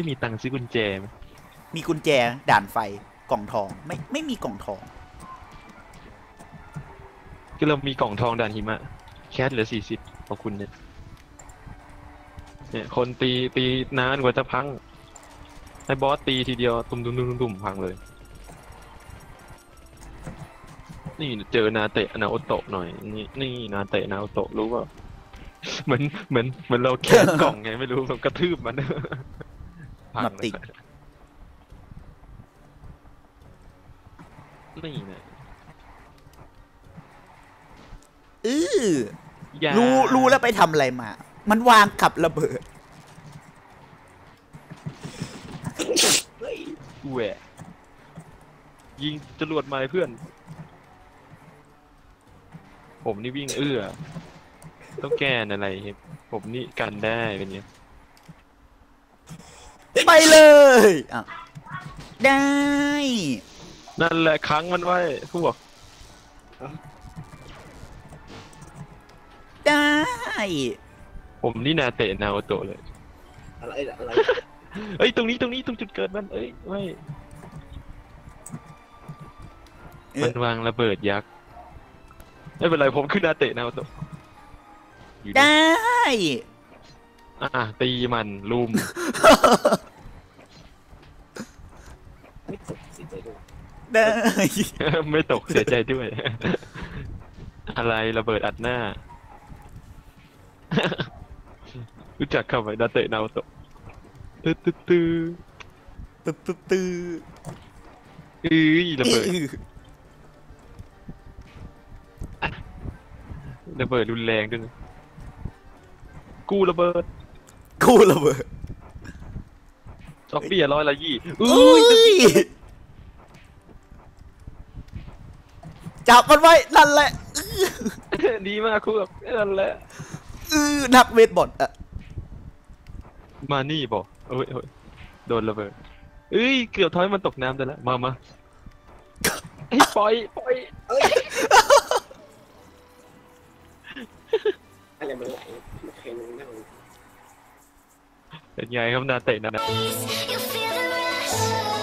ไม่มีตังค์ซื้อกุญแจไหมมีกุญแจด่านไฟกล่องทองไม่ไม่มีกล่องทอง คือเรามีกล่องทองด่านหิมะ แคสเหลือสี่สิบขอบคุณเนี่ยเนี่ย คนตีตีนานกว่าจะพัง ให้บอสตีทีเดียว ตุ่มตุ่มตุ่มตุ่มพังเลย นี่เจอนาเตะนาโอโตะหน่อย นี่นี่นาเตะนาโอโตะรู้เปล่า เหมือนเหมือนเหมือนเราแคสกล่องไงไม่รู้แบบกระทืบมัน พังมาติด นี่นะอืออย่ารู้รู้แล้วไปทำอะไรมา มันวางกับระเบิดแหวะยิงจรวดมาเลยเพื่อน ผมนี่วิ่งเอื้อ ต้องแก้อะไรครับผมนี่กันได้เป็นไง ไปเลยอะได้ นั่นแหละค้างมันไว้พวกได้ ผมนี่นาเตะนาโอโตะเลย อะไรอะไรเอ้ยตรงนี้ตรงนี้ตรงจุดเกิดมัน เอ้ยไม่เอ๊ะ มันวางระเบิดยักษ์ไม่เป็นไรผมคือนาเตะนาโอโตะอยู่ได้ อะตีมันลุมไม่ตกสิใจดู ได้ ไม่ตกเสียใจด้วย อะไรระเบิดอัดหน้า รู้จักคำไหมนาเตะนาโอโตะตื้อตื้อตื้อตึ๊ดตึ๊ดตึ๊ดเอ้ยระเบิดระเบิดรุนแรงด้วยนะกู้ระเบิด กู้ระเบิดซอฟบี้ยร้อยละยี่อุ้ย จับมันไว้นั่นแหละดีมากคุณแบบนั่นแหละอื้อนักเวทบอลอะมานี่บอกเอ้ยเอ้ยโดนระเบิดเอ้ยเกือบทำให้มันตกน้ำได้แล้วมามาไอ้ยปล่อยปล่อยเอ้ยอะไรมันไหลมันแข็งนั่งเป็นไงครับนาเตะนะ You